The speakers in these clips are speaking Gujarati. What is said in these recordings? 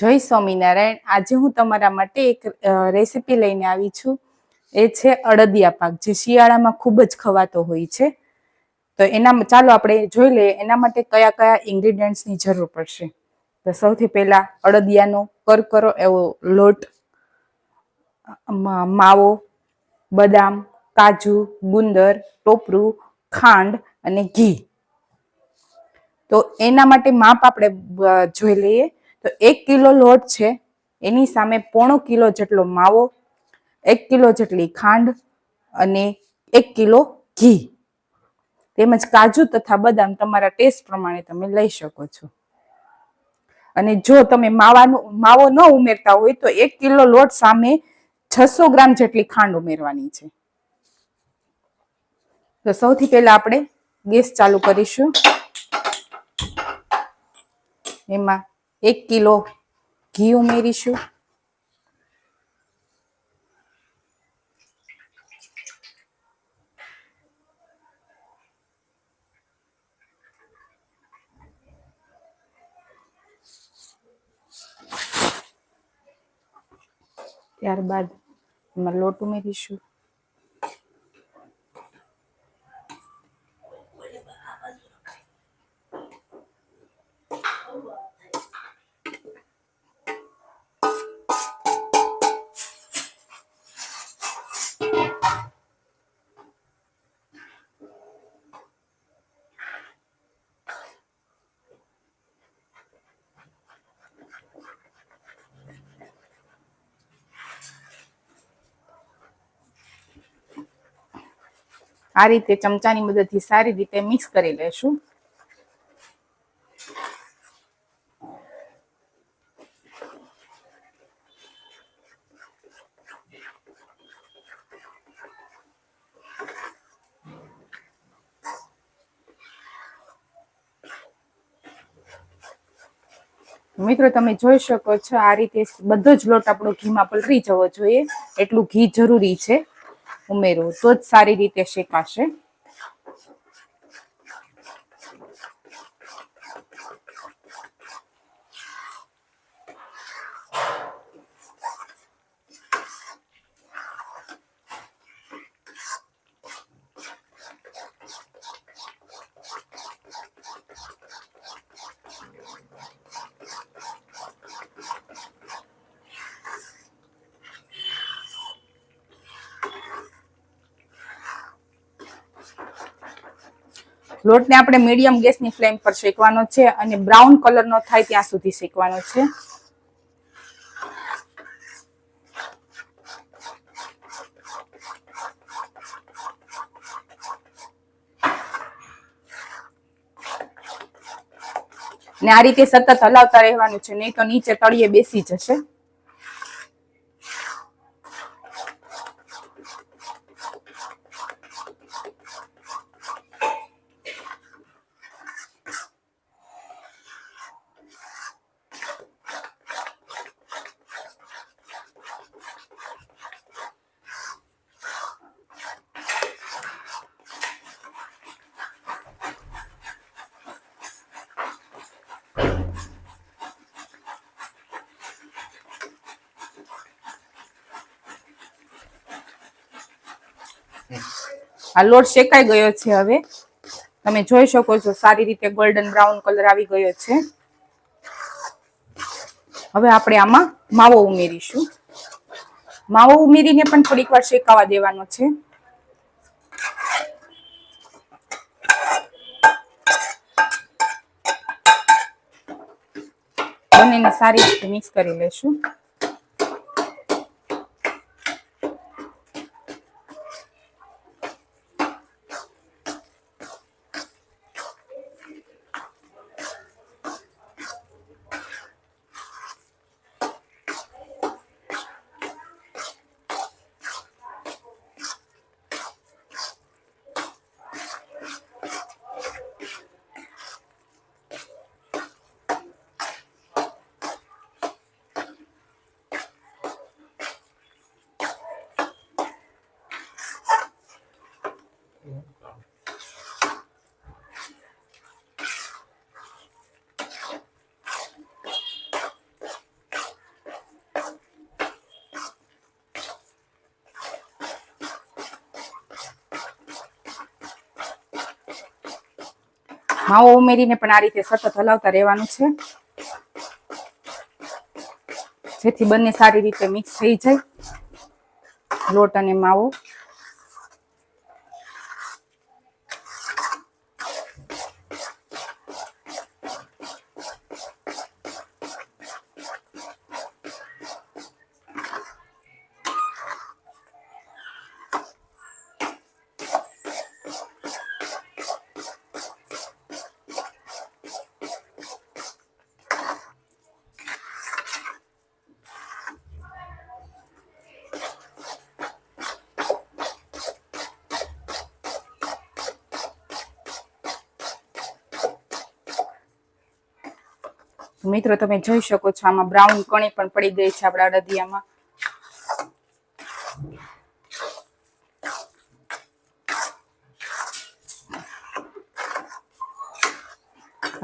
જય સ્વામિનારાયણ. આજે હું તમારા માટે એક રેસીપી લઈને આવી છું. એ છે અડદિયા પાક, જે શિયાળામાં ખૂબ જ ખવાતો હોય છે. તો એના ચાલો આપણે જોઈ લઈએ, એના માટે કયા કયા ઇન્ગ્રીડિયન્ટ્સની જરૂર પડશે. તો સૌથી પહેલા અડદિયાનો કરકરો, એવો લોટ માવો, બદામ, કાજુ, ગુંદર, ટોપરું, ખાંડ અને ઘી. તો એના માટે માપ આપણે જોઈ લઈએ. તો એક કિલો લોટ છે, એની સામે પોણો કિલો જેટલો માવો, એક કિલો જેટલી ખાંડ અને એક કિલો ઘી. તેમજ કાજુ તથા બદામ તમારા ટેસ્ટ પ્રમાણે તમે લઈ શકો છો. અને જો તમે માવાનું, માવો ન ઉમેરતા હોય તો એક કિલો લોટ સામે છસો ગ્રામ જેટલી ખાંડ ઉમેરવાની છે. તો સૌથી પહેલા આપણે ગેસ ચાલુ કરીશું. એમાં એક કિલો ઘી ઉમેરીશું ત્યારબાદ એમાં લોટ ઉમેરીશું. આ રીતે ચમચાની મદદથી સારી રીતે મિક્સ કરી લેશું. મિત્રો, તમે જોઈ શકો છો આ રીતે બધો જ લોટ આપણો ઘીમાં પલળી જવો જોઈએ. એટલું ઘી જરૂરી છે. ઉમેરવું તો જ સારી રીતે શેકાશે. લોટને આપણે મીડિયમ ગેસની ફ્લેમ પર શેકવાનો છે અને બ્રાઉન કલરનો થાય ત્યાં સુધી શેકવાનો છે. ને આ રીતે સતત હલાવતા રહેવાનું છે, નહીં તો નીચે તળિયે બેસી જશે. આ લોટ શેકાઈ ગયો છે હવે. તમે જોઈ શકો છો, સારી રીતે ગોલ્ડન બ્રાઉન કલર આવી ગયો છે. હવે આપણે આમાં માવો ઉમેરીશું. માવો ઉમેરીને પણ થોડીક વાર શેકાવા દેવાનો છે. બંનેને સારી રીતે મિક્સ કરી લેશું. માવો ઉમેરીને પણ આ રીતે સતત હલાવતા રહેવાનું છે. જેથી બંને સારી રીતે મિક્સ થઈ જાય. લોટ અને માવો. મિત્રો, તમે જોઈ શકો છો, આમાં બ્રાઉન કણી પણ પડી ગઈ છે આપણા અડદિયામાં.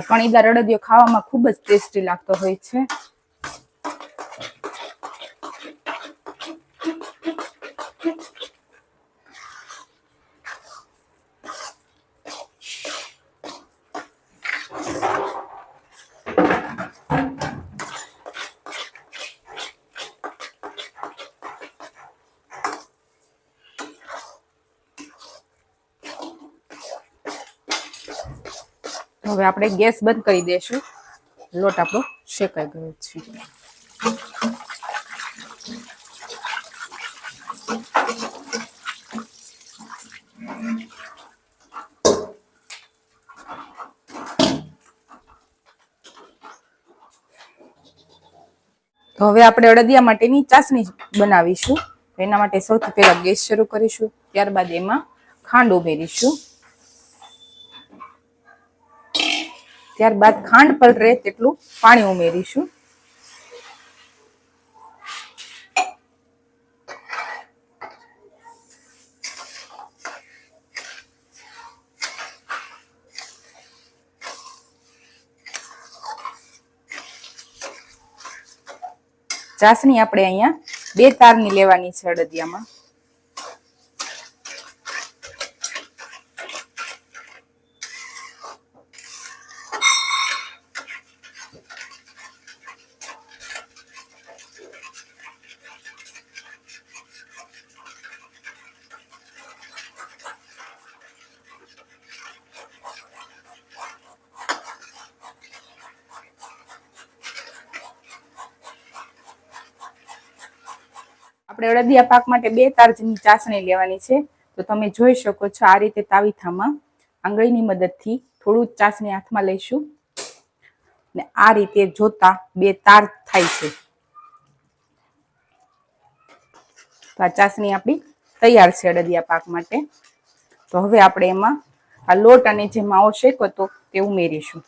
કણીદાર અડદિયો ખાવામાં ખૂબ જ ટેસ્ટી લાગતો હોય છે. હવે આપણે ગેસ બંધ કરી દેશું લોટ આપણો શેકાઈ ગયો છે. તો હવે આપણે અડદિયા માટેની ચાસણી બનાવીશું. એના માટે સૌથી પહેલા ગેસ શરૂ કરીશું. ત્યારબાદ એમાં ખાંડ ઉમેરીશું. ત્યારબાદ ખાંડ પલરે તેટલું પાણી ઉમેરીશું. ચાસણી આપણે અહીંયા બે તારની લેવાની છે અડદિયામાં. આપણે અડદિયા પાક માટે બે તાર ચાસણી લેવાની છે. તો તમે જોઈ શકો છો આ રીતે તાવીથામાં આંગળીની મદદથી થોડું ચાસણી હાથમાં લઈશું. ને આ રીતે જોતા બે તાર થાય છે. તો આ ચાસણી આપણી તૈયાર છે અડદિયા પાક માટે. તો હવે આપણે એમાં આ લોટ અને જે માવો શેકો હતો તે ઉમેરીશું.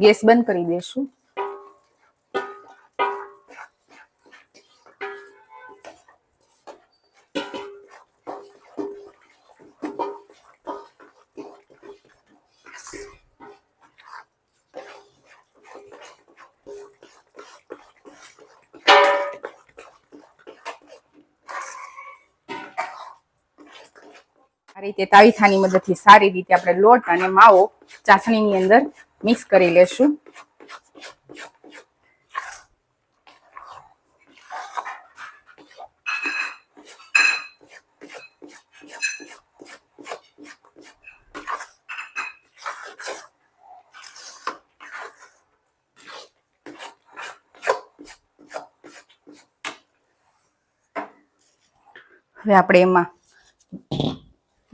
ગેસ બંધ કરી દેશું. રીતે તાવીથાની મદદથી સારી રીતે આપણે લોટ અને માવો ચાસણીની અંદર મિક્સ કરી લેશું. હવે આપણે એમાં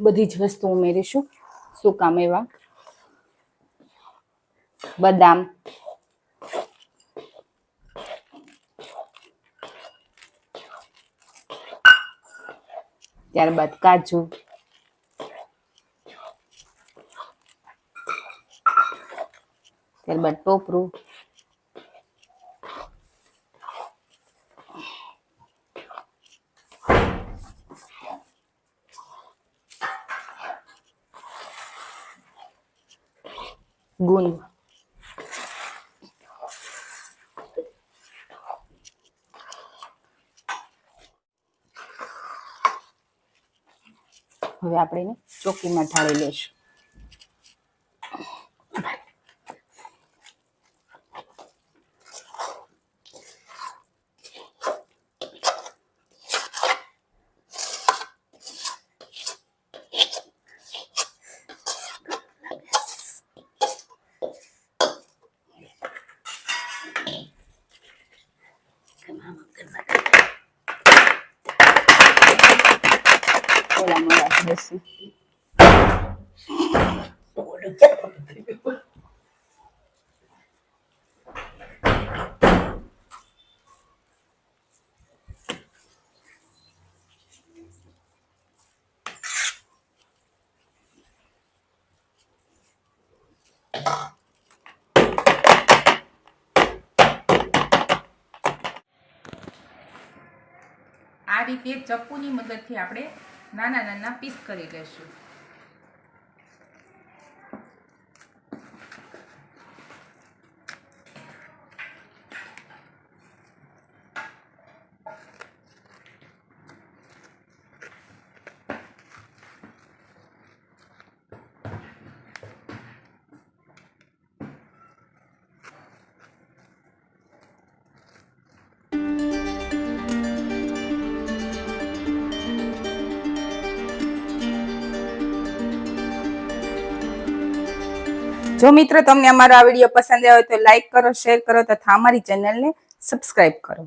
બધી જ વસ્તુ ઉમેરીશું. સુકા મેવા. બદામ ત્યારબાદ કાજુ ત્યારબાદ ટોપરું ગુંદ હવે આપણે એને ચોકીમાં ઢાળી લઈશું. મોડા બેસી આ રીતે ચપ્પુની મદદથી આપણે નાના નાના પીસ કરી લઈશું જો મિત્રો તમને અમારો આ વીડિયો પસંદ આવ્યો તો લાઈક કરો શેર કરો તથા અમારી ચેનલને સબસ્ક્રાઈબ કરો.